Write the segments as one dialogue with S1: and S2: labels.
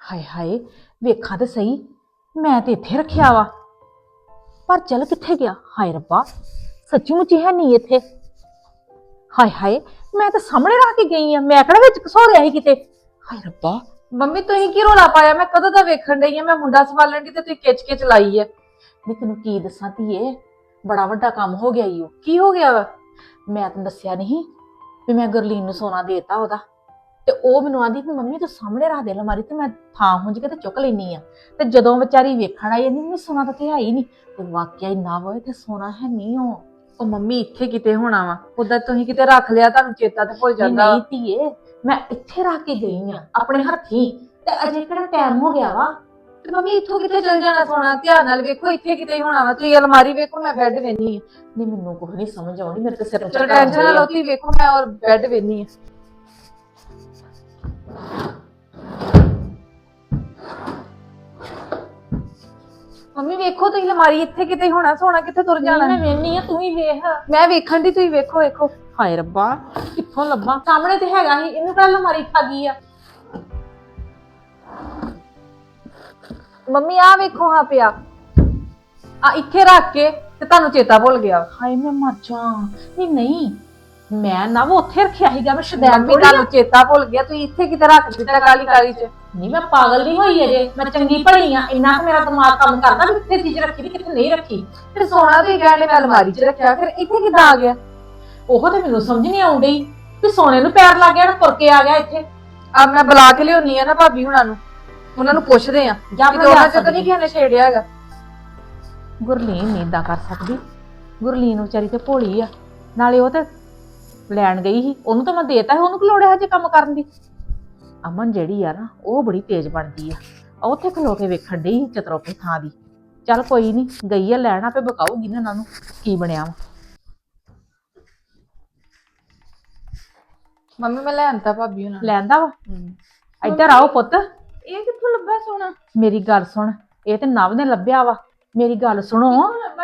S1: ਹਾਏ ਹਾਏ, ਵੇਖਾਂ ਤੇ ਸਹੀ, ਮੈਂ ਤੇ ਇੱਥੇ ਰੱਖਿਆ ਵਾ। ਪਰ ਚੱਲ ਕਿੱਥੇ ਗਿਆ? ਹਾਏ ਰੱਬਾ ਸੱਚੀ ਮੁੱਚੀ ਹੈ ਨਹੀਂ ਇੱਥੇ। ਹਾਏ ਹਾਏ, ਮੈਂ ਤਾਂ ਸਾਹਮਣੇ ਰੱਖ ਕੇ ਗਈ ਆ, ਮੈਂ ਕਿਹੜਾ ਵਿੱਚ ਘਸੋ ਰਿਹਾ ਸੀ ਕਿਤੇ? ਹਾਏ ਰੱਬਾ।
S2: ਮੰਮੀ, ਤੁਸੀਂ ਕੀ ਰੋਲਾ ਪਾਇਆ? ਮੈਂ ਕਦੋਂ ਦਾ ਵੇਖਣ ਡਈ ਆ? ਮੈਂ ਮੁੰਡਾ ਸੰਭਾਲਣ ਦੀ ਤੇ ਤੁਸੀਂ ਖਿੱਚ ਖਿੱਚ ਲਾਈ ਐ
S1: ਮੈਂ ਤੈਨੂੰ ਕੀ ਦੱਸਾਂ ਧੀਏ, ਬੜਾ ਵੱਡਾ ਕੰਮ ਹੋ ਗਿਆ ਈ ਉਹ
S2: ਕੀ ਹੋ ਗਿਆ ਵਾ?
S1: ਮੈਂ ਤੈਨੂੰ ਦੱਸਿਆ ਨਹੀਂ ਵੀ ਮੈਂ ਗੁਰਲੀਨ ਨੂੰ ਸੋਨਾ ਦੇਤਾ ਉਹਦਾ। ਤੇ ਉਹ ਮੈਨੂੰ ਆਂਦੀ ਕਿ ਮੰਮੀ ਤੂੰ ਸਾਹਮਣੇ ਰੱਖ ਦੇ ਅਲਮਾਰੀ ਤੇ ਮੈਂ ਥਾਂ ਹੁੰਜ ਕੇ ਤੇ ਚੁੱਕ ਲੈਣੀ ਆ। ਤੇ ਜਦੋਂ ਵਿਚਾਰੀ ਵੇਖਣ ਆਈ ਨਹੀਂ ਮੈਂ ਸੋਨਾ ਤਾਂ ਤੇ ਹੈ ਹੀ ਨਹੀਂ ਤੇ ਵਾਕਿਆ ਹੀ ਨਾ ਹੋਏ ਤੇ ਸੋਨਾ ਹੈ ਨਹੀਂ ਉਹ।
S2: ਉਹ ਮੰਮੀ ਇੱਥੇ ਕਿਤੇ ਹੋਣਾ ਵਾ ਉਦਾਂ ਤੁਸੀਂ ਕਿਤੇ ਰੱਖ ਲਿਆ ਤੁਹਾਨੂੰ ਚੇਤਾ ਤੇ ਭੁੱਲ ਜਾਂਦਾ।
S1: ਨਹੀਂ ਧੀਏ ਮੈਂ ਇੱਥੇ ਰੱਖ ਕੇ ਗਈ ਆ ਆਪਣੇ ਹੱਥੀਂ। ਤੇ ਅਜੇ ਕਿਹੜਾ ਟਾਈਮ ਹੋ ਗਿਆ ਵਾ?
S2: ਤੇ ਮੰਮੀ ਇੱਥੋਂ ਕਿਤੇ ਚਲ ਜਾਣਾ ਸੋਨਾ? ਧਿਆਨ ਨਾਲ ਵੇਖੋ ਇੱਥੇ ਕਿਤੇ ਹੀ ਹੋਣਾ ਵਾ। ਤੁਸੀਂ ਅਲਮਾਰੀ ਵੇਖੋ ਮੈਂ ਬੈੱਡ ਵੇਨੀ ਆ।
S1: ਨਹੀਂ ਮੈਨੂੰ ਕੁਝ ਨਹੀਂ ਸਮਝ ਆਉਂਦੀ ਮੇਰੇ ਤੇ ਸਿਰ ਚੱਕਰ
S2: ਟੈਨਸ਼ਨ ਨਾ
S1: ਆਉਂਦੇ ਆ।
S2: ਲਓ ਤੁਸੀਂ ਵੇਖੋ ਮੈਂ ਔਰ ਬੈੱਡ ਵੇਨੀ ਆ। ਮੰਮੀ ਵੇਖੋ ਤੁਸੀਂ ਅਲਮਾਰੀ ਇੱਥੇ ਕਿਤੇ ਹੋਣਾ ਸੋਨਾ ਕਿੱਥੇ ਤੁਰ ਜਾਣਾ?
S1: ਮੈਂ ਵੇਖਣੀ ਆ ਤੂੰ ਹੀ ਵੇਖ।
S2: ਮੈਂ ਵੇਖਣ ਦੀ ਤੁਸੀਂ ਵੇਖੋ ਵੇਖੋ।
S1: ਹਾਏ ਰੱਬਾ ਕਿੱਥੋਂ ਲੱਭਾਂ? ਸਾਹਮਣੇ ਤੇ ਹੈਗਾ ਹੀ ਇਹਨੂੰ ਕਿਹੜਾ ਅਲਮਾਰੀ ਖਾ ਗਈ ਆ।
S2: ਮੰਮੀ ਆ ਵੇਖੋ ਹਾਂ ਪਿਆ। ਆ ਇੱਥੇ ਰੱਖ ਕੇ ਤੇ ਤੁਹਾਨੂੰ ਚੇਤਾ ਭੁੱਲ ਗਿਆ।
S1: ਹਾਏ ਮੈਂ ਮਰ ਜਾ ਨਹੀਂ ਨਹੀਂ ਮੈਂ ਨਾ ਉਹ ਉੱਥੇ ਰੱਖਿਆ ਸੀਗਾ ਮੈਂ ਸ਼ਦੈਨ
S2: ਮੰਮੀ ਤੁਹਾਨੂੰ ਚੇਤਾ ਭੁੱਲ ਗਿਆ ਤੁਸੀਂ ਇੱਥੇ ਕਿਤੇ ਰੱਖ ਦਿੱਤਾ ਕਾਲੀ ਕਾਲੀ ਚ।
S1: ਨਹੀਂ ਮੈਂ ਪਾਗਲ ਨਹੀਂ ਹੋਈ ਅਜੇ ਮੈਂ ਚੰਗੀ ਭਲੀ ਆ ਇੰਨਾ ਕੁ ਮੇਰਾ ਦਿਮਾਗ ਕੰਮ ਕਰਦਾ ਵੀ ਕਿੱਥੇ ਚੀਜ਼ ਰੱਖੀ ਤੇ ਕਿੱਥੇ ਨਹੀਂ ਰੱਖੀ।
S2: ਫਿਰ ਸੋਨਾ ਤੇ ਕਹਿੰਦੇ ਮੈਂ ਅਲਮਾਰੀ 'ਚ ਰੱਖਿਆ ਫਿਰ ਇੱਥੇ ਕਿੱਦਾਂ ਆ ਗਿਆ?
S1: ਉਹ ਤੇ ਮੈਨੂੰ ਸਮਝ ਨਹੀਂ ਆਉਂਦੀ ਵੀ ਸੋਨੇ ਨੂੰ ਪੈਰ ਲੱਗ ਗਿਆ ਨਾ ਤੁਰ ਕੇ ਆ ਗਿਆ ਇੱਥੇ।
S2: ਆ ਮੈਂ ਬੁਲਾ ਕੇ ਲਿਆਉਣੀ ਆ ਨਾ ਭਾਬੀ ਹੁਣਾਂ ਨੂੰ ਉਹਨਾਂ ਨੂੰ ਪੁੱਛਦੇ ਆ।
S1: ਜਾਂ
S2: ਕਿ ਉਹਨਾਂ 'ਚ ਤਾਂ ਨਹੀਂ ਕਿਸੇ ਨੇ ਛੇੜਿਆ ਹੈਗਾ।
S1: ਗੁਰਲੀਨ ਨਹੀਂ ਏਦਾਂ ਕਰ ਸਕਦੀ। ਗੁਰਲੀਨ ਵਿਚਾਰੀ ਤੇ ਭੋਲੀ ਆ ਨਾਲੇ ਉਹ ਤੇ ਲੈਣ ਗਈ ਸੀ ਉਹਨੂੰ ਤਾਂ ਮੈਂ ਦੇਤਾ ਸੀ ਉਹਨੂੰ ਕਿ ਲੋੜ ਹੈ ਹਜੇ ਕੰਮ ਕਰਨ ਦੀ? ਅਮਨ ਜਿਹੜੀ ਆ ਨਾ ਉਹ ਬੜੀ ਤੇਜ਼ ਬਣਦੀ ਆ। ਉੱਥੇ ਖਲੋ ਕੇ ਵੇਖਣ ਡਈ ਸੀ ਚਤਰੋਪੇ ਥਾਂ ਦੀ। ਚੱਲ ਕੋਈ ਨਹੀਂ ਗਈ ਆ ਲੈਣ ਆਪੇ ਬਕਾਊਗੀ ਨਾ ਇਹਨਾਂ ਨੂੰ ਕੀ ਬਣਿਆ ਵਾ।
S2: ਮੰਮੀ ਮੈਂ ਲੈਣਤਾ ਭਾਬੀ ਹੁਣਾਂ।
S1: ਲੈਂਦਾ ਵਾ? ਇੱਧਰ ਆਓ ਪੁੱਤ।
S2: ਇਹ ਕਿੱਥੋਂ ਲੱਭਾ ਸੋਨਾ?
S1: ਮੇਰੀ ਗੱਲ ਸੁਣ ਇਹ ਤੇ ਨਵ ਨੇ ਲੱਭਿਆ ਵਾ। ਮੇਰੀ ਗੱਲ ਸੁਣੋ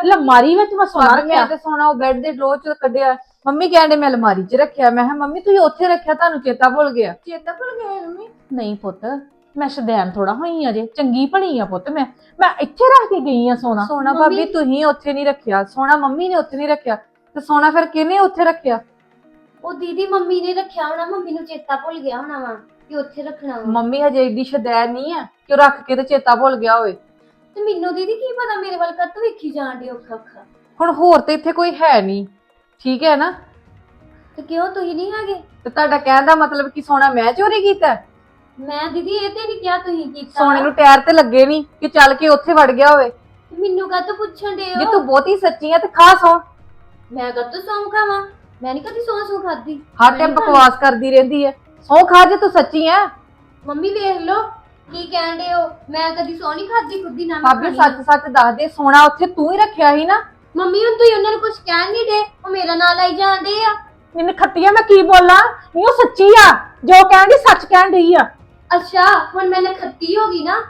S1: ਲਮਾਰੀ ਵਿੱਚ ਮੈਂ ਸੋਨਾ
S2: ਭਾਬੀ
S1: ਰੱਖਿਆ।
S2: ਮੈਂ ਤੇ ਸੋਨਾ ਉਹ ਬੈੱਡ ਦੇ ਡਰੋ 'ਚ ਕੱਢਿਆ। ਮੰਮੀ ਕਹਿੰਦੇ ਮੈਂ ਅਲਮਾਰੀ 'ਚ ਰੱਖਿਆ ਮੈਂ ਕਿਹਾ ਮੰਮੀ ਤੁਸੀਂ ਉੱਥੇ ਰੱਖਿਆ ਤੁਹਾਨੂੰ ਚੇਤਾ ਭੁੱਲ ਗਿਆ? ਚੇਤਾ ਭੁੱਲ ਗਿਆ ਮੰਮੀ।
S1: ਨਹੀਂ ਪੁੱਤ ਮੈਂ ਸ਼ਦੈਨ ਥੋੜਾ ਹੋਈ ਅਜੇ ਚੰਗੀ ਭਲੀ ਆ ਪੁੱਤ ਮੈਂ। ਮੈਂ ਇੱਥੇ ਰੱਖ ਕੇ ਗਈ ਆ ਸੋਨਾ।
S2: ਸੋਨਾ ਭਾਬੀ ਤੁਸੀਂ ਉੱਥੇ ਨਹੀਂ ਰੱਖਿਆ। ਸੋਨਾ ਮੰਮੀ ਨੇ ਉੱਥੇ ਨਹੀਂ ਰੱਖਿਆ ਤੇ ਸੋਨਾ ਫਿਰ ਕਿਹਨੇ ਉੱਥੇ ਰੱਖਿਆ?
S3: ਉਹ ਦੀਦੀ ਮੰਮੀ ਨੇ ਰੱਖਿਆ ਹੋਣਾ ਮੰਮੀ ਨੂੰ ਚੇਤਾ ਭੁੱਲ ਗਿਆ ਹੋਣਾ ਵਾ ਕਿ ਉੱਥੇ ਰੱਖਣਾ ਵਾ।
S2: ਮੰਮੀ ਹਜੇ ਏਡੀ ਸ਼ਦੈਨ ਨਹੀਂ ਆ ਕਿ ਉਹ ਰੱਖ ਕੇ ਤੇ ਚੇਤਾ ਭੁੱਲ ਗਿਆ ਹੋਵੇ।
S3: ਤੇ ਮੈਨੂੰ ਦੀਦੀ ਕੀ ਪਤਾ ਮੇਰੇ ਵੱਲ ਕੱਤ ਵੇਖੀ ਜਾਣ ਦੀ ਔਖਾ ਔਖਾ
S2: ਹੁਣ ਹੋਰ ਤੇ ਇੱਥੇ ਕੋਈ ਹੈ ਨਹੀਂ। ਠੀਕ ਹੈ ਨਾ?
S3: ਤੇ ਕਿਉਂ ਤੁਸੀਂ ਨਹੀਂ ਹੈਗੇ?
S2: ਤੇ ਤੁਹਾਡਾ ਕਹਿਣ ਦਾ ਮਤਲਬ ਕਿ ਸੋਨਾ ਮੈਂ ਚੋਰੀ ਕੀਤਾ?
S3: ਮੈਂ ਦੀਦੀ ਇਹ ਤੇ ਨਹੀਂ ਕਿਹਾ ਤੁਸੀਂ ਕੀਤਾ।
S2: ਸੋਨੇ ਨੂੰ ਟਾਇਰ ਤੇ ਲੱਗੇ ਨਹੀਂ ਕਿ ਚੱਲ ਕੇ ਉੱਥੇ ਵੜ ਗਿਆ ਹੋਵੇ।
S3: ਤੇ ਮੈਨੂੰ ਕੱਤ ਪੁੱਛਣ ਦੇ
S2: ਜੇ ਤੂੰ ਬਹੁਤੀ ਸੱਚੀ ਆ ਤੇ ਖਾ ਸੌ।
S3: ਮੈਂ ਕੱਤ ਸੌਂ ਖਾਵਾਂ? ਮੈਂ ਨਹੀਂ ਕਦੀ ਸੌਂ ਸੌਂ ਖਾਦੀ
S2: ਹਰ ਟਾਈਮ ਬਕਵਾਸ ਕਰਦੀ ਰਹਿੰਦੀ ਹੈ। ਸੌ ਖਾ ਜੇ ਤੂੰ ਸੱਚੀ ਆ।
S3: ਮੰਮੀ ਵੇਖ ਲੋ ਕੀ ਕਹਿੰਦੇ ਹੋ? ਮੈਂ ਕਦੀ ਸੌਂ ਨਹੀਂ ਖਾਦੀ ਖੁੱਦੀ ਨਾ ਮੈਂ
S2: ਭਾਬੀ
S3: ਖਾਣੀ।
S2: ਸੱਚ ਸੱਚ ਦੱਸ ਦੇ ਸੋਨਾ ਉੱਥੇ ਤੂੰ ਹੀ ਰੱਖਿਆ ਸੀ ਨਾ।
S3: ਮੰਮੀ ਹੁਣ ਤੁਸੀਂ ਉਹਨਾਂ ਨੂੰ ਕੁਝ ਕਹਿਣ ਨਹੀਂ ਦੇ ਉਹ ਮੇਰਾ ਨਾਂ ਲਾਈ ਜਾਂਦੇ ਆ।
S1: ਮੈਨੂੰ ਖੱਤੀਆ ਮੈਂ ਕੀ ਬੋਲਾਂ? ਨਹੀਂ ਉਹ ਸੱਚੀ ਆ। ਜੋ ਕਹਿਣ ਦੀ ਸੱਚ ਕਹਿਣ ਡਈ ਆ।
S3: ਅੱਛਾ ਹੁਣ ਮੈਂ ਨਖੱਤੀ ਹੋ ਗਈ ਨਾ।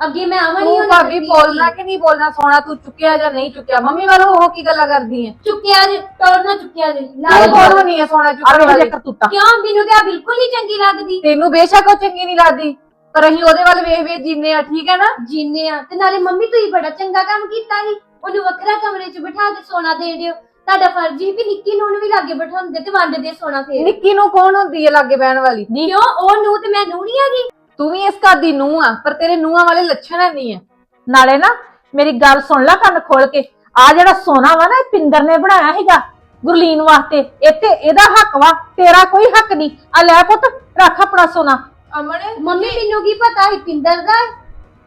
S3: ਅੱਗੇ ਮੈਂ ਆਵਾਂ ਨਹੀਂ
S2: ਤੂੰ ਭਾਬੀ ਬੋਲਣਾ। ਕਿ ਨਹੀਂ ਬੋਲਣਾ? ਸੋਨਾ ਤੂੰ ਚੁੱਕਿਆ ਜਾਂ ਨਹੀਂ ਚੁੱਕਿਆ? ਮੰਮੀ ਵੱਲ ਉਹ ਕੀ ਗੱਲਾਂ ਕਰਦੀ ਹੈ
S3: ਚੁੱਕਿਆ ਜੇ ਟੋਰ ਨਾ ਚੁੱਕਿਆ ਜੇ।
S2: ਤੂੰ
S3: ਲਾਲ
S2: ਕੌਣ ਹੋਣੀ ਹੈ ਸੋਨਾ
S1: ਆ
S2: ਚੁੱਕਣ
S1: ਵੇਖ
S2: ਵਾਲੀ।
S1: ਕਰਤੂਤਾ
S3: ਕਿਉਂ? ਮੈਨੂੰ ਤੇ ਆ ਬਿਲਕੁਲ ਨਹੀਂ ਚੰਗੀ ਲੱਗਦੀ।
S2: ਤੈਨੂੰ ਬੇਸ਼ੱਕ ਉਹ ਚੰਗੀ ਨਹੀਂ ਲੱਗਦੀ। ਪਰ ਅਸੀਂ ਉਹਦੇ ਵੱਲ ਵੇਖ ਵੇਖ ਜੀਨੇ ਆ ਠੀਕ ਹੈ ਨਾ?
S3: ਜੀਨੇ ਆ। ਤੇ ਨਾਲੇ ਮੰਮੀ ਤੁਸੀਂ ਬੜਾ ਚੰਗਾ ਕੰਮ ਕੀਤਾ ਸੀ। ਉਹਨੂੰ ਵੱਖਰਾ ਕਮਰੇ 'ਚ ਬਿਠਾ ਕੇ ਸੋਨਾ ਦੇ ਦਿਓ। ਤੁਹਾਡਾ ਫਰਜ਼ ਹੀ ਵੀ ਨਿੱਕੀ ਨੂੰ ਵੀ ਲਾਗੇ ਬਿਠਾਉਂਦੇ ਤੇ ਵੰਡਦੇ ਸੋਨਾ ਫੇਰ।
S2: ਨਿੱਕੀ ਨੂੰ ਕੌਣ ਹੁੰਦੀ ਹੈ ਲਾਗੇ ਬਹਿਣ ਵਾਲੀ?
S3: ਕਿਉਂ? ਉਹ ਨੂੰ ਤੇ ਮੈਂ ਨੂੰ ਨਹੀਂ ਹੈਗੀ।
S2: ਤੂੰ ਵੀ ਇਸ ਘਰ ਦੀ ਨੂੰਹ ਆ ਪਰ ਤੇਰੇ ਨੂੰਹਾਂ ਵਾਲੇ ਲੱਛਣ ਹੈ ਨਹੀਂ ਹੈ।
S1: ਨਾਲੇ ਨਾ ਮੇਰੀ ਗੱਲ ਸੁਣ ਲੈ ਕੰਨ ਖੋਲ ਕੇ। ਆ ਜਿਹੜਾ ਸੋਨਾ ਵਾ ਨਾ ਇਹ ਪਿੰਦਰ ਨੇ ਬਣਾਇਆ ਹੈਗਾ ਗੁਰਲੀਨ ਵਾਸਤੇ। ਇੱਥੇ ਇਹਦਾ ਹੱਕ ਵਾ ਤੇਰਾ ਕੋਈ ਹੱਕ ਨਹੀਂ ਆ ਲੈ ਪੁੱਤ ਰੱਖ ਆਪਣਾ ਸੋਨਾ।
S2: ਅਮਨ
S3: ਮੰਮੀ ਮੈਨੂੰ ਕੀ ਪਤਾ ਸੀ ਪਿੰਦਰ ਦਾ?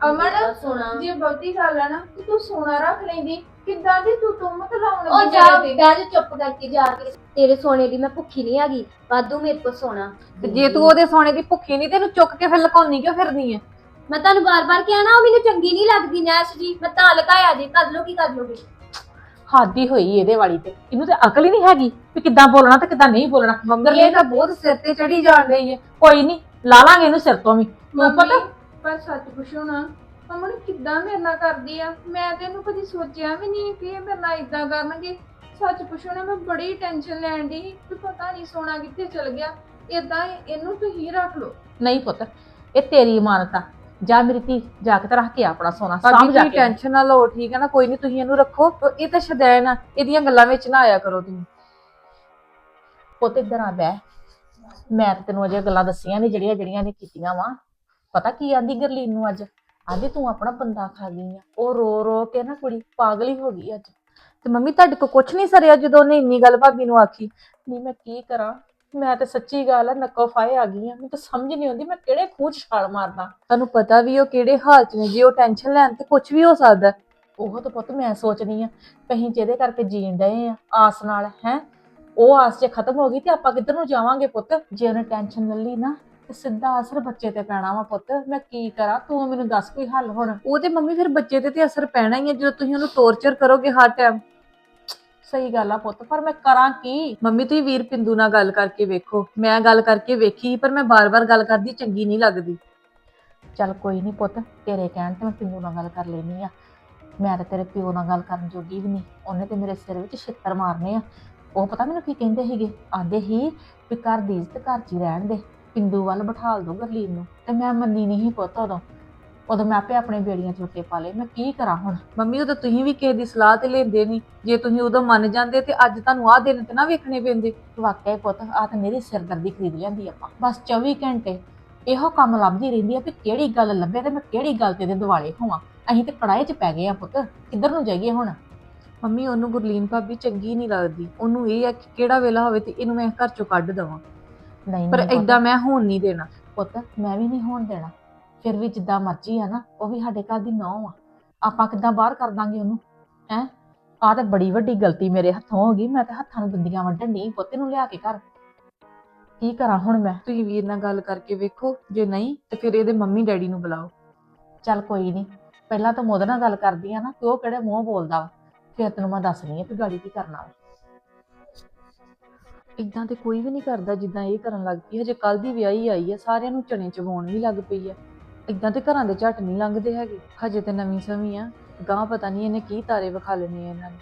S2: ਅਮਨ
S3: ਸੋਨਾ
S2: ਜੇ ਬਹੁਤੀ ਗੱਲ ਆ ਨਾ ਤੇ ਤੂੰ ਸੋਨਾ ਰੱਖ ਲੈਂਦੀ ਕਿੱਦਾਂ ਦੀ ਤੂੰ ਤੁਮਤ ਲਾਉਣ
S3: ਉਹ
S2: ਲੱਗੀ
S3: ਜਾ ਬਹਿ ਜਾ ਚੁੱਪ ਕਰਕੇ ਜਾ ਕੇ। ਤੇਰੇ ਸੋਨੇ ਦੀ ਮੈਂ ਭੁੱਖੀ ਨਹੀਂ ਹੈਗੀ ਵਾਧੂ ਮੇਰੇ ਕੋਲ ਸੋਨਾ।
S2: ਤੇ ਜੇ ਤੂੰ ਉਹਦੇ ਸੋਨੇ ਦੀ ਭੁੱਖੀ ਨਹੀਂ ਤੈਨੂੰ ਚੁੱਕ ਕੇ ਫਿਰ ਲੁਕਾਉਣੀ ਕਿਉਂ ਫਿਰਦੀ ਹੈ
S3: ਮੈਂ ਤੁਹਾਨੂੰ ਬਾਰ-ਬਾਰ ਕਿਹਾ ਨਾ ਉਹ ਮੈਨੂੰ ਚੰਗੀ ਨਹੀਂ ਲੱਗਦੀ ਨੈਸ਼ ਜੀ। ਮੈਂ ਤਾਂ ਲਗਾਇਆ ਜੀ ਕਰ ਲੋ ਕੀ ਕਰ ਲੋਗੇ
S1: ਹੱਦ ਹੋਈ ਇਹਦੇ ਵਾਲੀ ਤੇ। ਇਹਨੂੰ ਤੇ ਅਕਲ ਹੀ ਨਹੀਂ ਹੈਗੀ ਵੀ ਕਿੱਦਾਂ ਬੋਲਣਾ ਤੇ ਕਿੱਦਾਂ ਨਹੀਂ ਬੋਲਣਾ।
S2: ਮੰਮੀ ਇਹ ਤਾਂ ਬਹੁਤ ਸਿਰ ਤੇ ਚੜੀ ਜਾਣ ਰਹੀ ਹੈ
S1: ਕੋਈ ਨਹੀਂ ਲਾ ਲਾਂਗੇ ਇਹਨੂੰ ਸਿਰ ਤੋਂ ਵੀ। ਤੂੰ ਪਤਾ
S4: ਪਰ ਸੱਚ ਪੁੱਛੋ ਨਾ ਅਮਨ ਕਿੱਦਾਂ ਮੇਰੇ ਨਾਲ ਕਰਦੀ ਆ? ਮੈਂ ਤੇ ਇਹਨੂੰ ਕਦੀ ਸੋਚਿਆ ਵੀ ਨਹੀਂ ਕਿ ਇਹ ਮੇਰੇ ਨਾਲ ਇਦਾਂ ਕਰਨਗੇ। ਸੱਚ ਪੁੱਛੋ ਨਾ ਮੈਂ ਬੜੀ ਟੈਨਸ਼ਨ ਲੈਣ ਦੀ ਕਿ ਪਤਾ ਨਹੀਂ ਸੋਨਾ ਕਿੱਥੇ ਚਲ ਗਿਆ। ਇਦਾਂ ਇਹਨੂੰ ਤੁਸੀਂ ਰੱਖ ਲਓ।
S1: ਨਹੀਂ ਪੁੱਤ ਇਹ ਤੇਰੀ ਇਮਾਨਤ ਆ। ਜਾ ਮੇਰੀ ਧੀ ਜਾ ਕੇ ਤੇ ਰੱਖ ਕੇ ਆ ਆਪਣਾ ਸੋਨਾ
S2: ਭਾਬੀ
S1: ਸਾਂਭ ਜਾ
S2: ਤੁਸੀਂ
S1: ਕੇ।
S2: ਟੈਨਸ਼ਨ ਨਾ ਲਓ ਠੀਕ ਹੈ ਨਾ? ਕੋਈ ਨਹੀਂ ਤੁਸੀਂ ਇਹਨੂੰ ਰੱਖੋ। ਇਹ ਤਾਂ ਸ਼ਦੈਨ ਆ ਇਹਦੀਆਂ ਗੱਲਾਂ ਵਿੱਚ ਨਾ ਆਇਆ ਕਰੋ ਤੁਸੀਂ।
S1: ਪੁੱਤ ਇੱਧਰ ਆ ਬਹਿ। ਮੈਂ ਤੇ ਤੈਨੂੰ ਅਜੇ ਗੱਲਾਂ ਦੱਸੀਆਂ ਨੇ ਜਿਹੜੀਆਂ ਜਿਹੜੀਆਂ ਨੇ ਕੀਤੀਆਂ ਵਾ। ਪਤਾ ਕੀ ਆਂਦੀ ਗਰਲੀਨ ਨੂੰ ਅੱਜ? ਆਂਦੀ ਤੂੰ ਆਪਣਾ ਬੰਦਾ ਖਾ ਗਈ ਆ। ਉਹ ਰੋ ਰੋ ਕੇ ਨਾ ਕੁੜੀ ਪਾਗਲ ਹੀ ਹੋ ਗਈ ਅੱਜ।
S2: ਤੇ ਮੰਮੀ ਤੁਹਾਡੇ ਕੋ ਕੁਝ ਨਹੀਂ ਸਰਿਆ ਜਦੋਂ ਉਹਨੇ ਇੰਨੀ ਗੱਲ ਭਾਬੀ ਨੂੰ ਆਖੀ?
S1: ਨਹੀਂ, ਮੈਂ ਕੀ ਕਰਾਂ? ਮੈਂ ਤੇ ਸੱਚੀ ਗੱਲ ਆ, ਨੱਕੋ ਫਾਏ ਆ ਗਈ ਆ। ਮੈਨੂੰ ਤਾਂ ਸਮਝ ਨਹੀਂ ਆਉਂਦੀ ਮੈਂ ਕਿਹੜੇ ਖੂਹ 'ਚ ਛਾਲ ਮਾਰਦਾ।
S2: ਤੁਹਾਨੂੰ ਪਤਾ ਵੀ ਉਹ ਕਿਹੜੇ ਹਾਲ 'ਚ ਨੇ, ਜੇ ਉਹ ਟੈਨਸ਼ਨ ਲੈਣ ਤੇ ਕੁਝ ਵੀ ਹੋ ਸਕਦਾ।
S1: ਉਹ ਤਾਂ ਪੁੱਤ ਮੈਂ ਸੋਚਣੀ ਆ, ਕਹੀਂ ਜਿਹਦੇ ਕਰਕੇ ਜੀਣ ਡਏ ਆ, ਆਸ ਨਾਲ, ਹੈ? ਉਹ ਆਸ ਜੇ ਖਤਮ ਹੋ ਗਈ ਤੇ ਆਪਾਂ ਕਿੱਧਰ ਨੂੰ ਜਾਵਾਂਗੇ ਪੁੱਤ? ਜੇ ਉਹਨੇ ਟੈਨਸ਼ਨ ਲੈ ਲਈ ਨਾ ਤੇ ਸਿੱਧਾ ਅਸਰ ਬੱਚੇ ਤੇ ਪੈਣਾ ਵਾ ਪੁੱਤ। ਮੈਂ ਕੀ ਕਰਾਂ? ਤੂੰ ਮੈਨੂੰ ਦੱਸ ਕੋਈ ਹੱਲ ਹੁਣ।
S2: ਉਹ ਤੇ ਮੰਮੀ ਫਿਰ ਬੱਚੇ ਤੇ ਤੇ ਅਸਰ ਪੈਣਾ ਹੀ ਹੈ ਜਦੋਂ ਤੁਸੀਂ ਉਹਨੂੰ ਟੌਰਚਰ ਕਰੋਗੇ ਹਰ ਟਾਈਮ
S1: ਸਹੀ ਗੱਲ ਆ ਪੁੱਤ, ਪਰ ਮੈਂ ਕਰਾਂ ਕੀ?
S2: ਮੰਮੀ, ਤੁਸੀਂ ਵੀਰ ਪਿੰਦੂ ਨਾਲ ਗੱਲ ਕਰਕੇ ਵੇਖੋ। ਮੈਂ ਗੱਲ ਕਰਕੇ ਵੇਖੀ, ਪਰ ਮੈਂ ਬਾਰ-ਬਾਰ ਗੱਲ ਕਰਦੀ, ਚੰਗੀ ਨਹੀਂ ਲੱਗਦੀ।
S1: ਚੱਲ ਕੋਈ ਨਹੀਂ ਪੁੱਤ, ਤੇਰੇ ਕਹਿਣ ਤੇ ਮੈਂ ਪਿੰਦੂ ਨਾਲ ਗੱਲ ਕਰ ਲੈਣੀ ਆ। ਮੈਂ ਤਾਂ ਤੇਰੇ ਪਿਓ ਨਾਲ ਗੱਲ ਕਰਨ ਜੋਗੀ ਵੀ ਨਹੀਂ। ਉਹਨੇ ਤੇ ਮੇਰੇ ਸਿਰ ਵਿੱਚ ਛਿੱਤਰ ਮਾਰਨੇ ਆ। ਉਹ ਪਤਾ ਮੈਨੂੰ ਕੀ ਕਹਿੰਦੇ ਸੀਗੇ? ਆਂਦੇ ਹੀ ਵੀ ਘਰ ਦੀ ਇੱਜ਼ਤ ਘਰ 'ਚ ਹੀ ਰਹਿਣ ਦੇ। ਪਿੰਦੂ ਵੱਲ ਬਿਠਾਲ ਦੋ ਗਰਲੀਨ ਨੂੰ, ਤੇ ਮੈਂ ਮੰਨੀ ਨਹੀਂ ਸੀ ਪੁੱਤ ਉਦੋਂ। ਉਦੋਂ ਮੈਂ ਆਪੇ ਆਪਣੇ ਬੇੜੀਆਂ ਝੋਟੇ ਪਾ ਲਏ। ਮੈਂ ਕੀ ਕਰਾਂ ਹੁਣ?
S2: ਮੰਮੀ, ਉਦੋਂ ਤੁਸੀਂ ਵੀ ਕਿਸੇ ਦੀ ਸਲਾਹ ਤੇ ਲੈਂਦੇ ਨਹੀਂ ਜੇ ਤੁਸੀਂ ਉਦੋਂ ਮੰਨ ਜਾਂਦੇ ਤੇ ਅੱਜ ਤੁਹਾਨੂੰ ਆਹ ਦਿਨ ਤੇ ਨਾ ਵੇਖਣੇ ਪੈਂਦੇ।
S1: ਵਾਕਿਆ ਹੀ ਪੁੱਤ, ਆਹ ਤਾਂ ਮੇਰੀ ਸਿਰਦਰਦੀ ਖਰੀਦ ਜਾਂਦੀ ਆਪਾਂ। ਬਸ 24 ਘੰਟੇ ਇਹੋ ਕੰਮ ਲੱਭਦੀ ਰਹਿੰਦੀ ਆ ਵੀ ਕਿਹੜੀ ਗੱਲ ਲੱਭੇ ਤੇ ਮੈਂ ਕਿਹੜੀ ਗੱਲ ਤੇ ਇਹਦੇ ਦਿਵਾਲੇ ਹੋਵਾਂ। ਅਸੀਂ ਤੇ ਕੜਾਏ 'ਚ ਪੈ ਗਏ ਆ ਪੁੱਤ। ਕਿੱਧਰ ਨੂੰ ਜਾਈਏ ਹੁਣ?
S2: ਮੰਮੀ, ਉਹਨੂੰ ਗੁਰਲੀਨ ਭਾਬੀ ਚੰਗੀ ਨਹੀਂ ਲੱਗਦੀ। ਉਹਨੂੰ ਇਹ ਆ ਕਿ ਕਿਹੜਾ ਵੇਲਾ ਹੋਵੇ ਤੇ ਇਹਨੂੰ ਮੈਂ ਘਰ ਚੋਂ ਕੱਢ ਦਵਾਂ।
S1: ਨਹੀਂ
S2: ਪਰ
S1: ਨਹੀਂ ਪੁੱਤ,
S2: ਮੈਂ ਹੋਣ ਨਹੀਂ ਦੇਣਾ।
S1: ਪੁੱਤ ਮੈਂ ਵੀ ਨਹੀਂ ਹੋਣ ਦੇਣਾ। ਫਿਰ ਵੀ ਜਿੱਦਾਂ ਮਰਜ਼ੀ ਆ ਨਾ ਉਹ ਵੀ ਸਾਡੇ ਘਰ ਦੀ ਨੌਂ ਆ। ਆਪਾਂ ਕਿੱਦਾਂ ਬਾਹਰ ਕਰ ਦਾਂਗੇ ਉਹਨੂੰ? ਹੈ? ਆ ਤਾਂ ਬੜੀ ਵੱਡੀ ਗਲਤੀ ਮੇਰੇ ਹੱਥੋਂ ਹੋ ਗਈ ਮੈਂ ਤਾਂ ਹੱਥਾਂ ਨੂੰ ਦੰਦੀਆਂ ਵੱਢਣ ਨਹੀਂ ਪੁੱਤ ਨੂੰ ਲਿਆ ਕੇ ਘਰ। ਕੀ ਕਰਾਂ ਹੁਣ ਮੈਂ?
S2: ਤੁਸੀਂ ਵੀਰ ਨਾਲ ਗੱਲ ਕਰਕੇ ਵੇਖੋ ਜੇ ਨਹੀਂ ਤੇ ਫਿਰ ਇਹਦੇ ਮੰਮੀ ਡੈਡੀ ਨੂੰ ਬੁਲਾਓ।
S1: ਚੱਲ ਕੋਈ ਨਹੀਂ ਪਹਿਲਾਂ ਤਾਂ ਮੋਦ ਨਾਲ ਗੱਲ ਕਰਦੀ ਆ ਨਾ ਕਿ ਉਹ ਕਿਹੜੇ ਮੂੰਹ ਬੋਲਦਾ ਵਾ। ਫਿਰ ਤੈਨੂੰ ਮੈਂ ਦੱਸਣੀ ਆ ਕਿ ਗਾੜੀ ਕੀ ਕਰਨਾ ਵਾ।
S2: ਇਦਾਂ ਤੇ ਕੋਈ ਵੀ ਨਹੀਂ ਕਰਦਾ ਜਿੱਦਾਂ ਇਹ ਕਰਨ ਲੱਗ ਪਈ ਹਜੇ ਕੱਲ ਦੀ ਵਿਆਹੀ ਆਈ ਹੈ ਸਾਰਿਆਂ ਨੂੰ ਚਣੇ ਚਵਾਉਣ ਵੀ ਲੱਗ ਪਈ ਹੈ। ਇਦਾਂ ਤੇ ਘਰਾਂ ਦੇ ਝੱਟ ਨਹੀਂ ਲੰਘਦੇ ਹੈਗੇ। ਹਜੇ ਤੇ ਨਵੀਂ ਸਮੀ ਆ। ਗਾਂ ਪਤਾ ਨਹੀਂ ਇਹਨੇ ਕੀ ਤਾਰੇ ਵਿਖਾ ਲੈਣੇ ਆ ਇਹਨਾਂ ਨੇ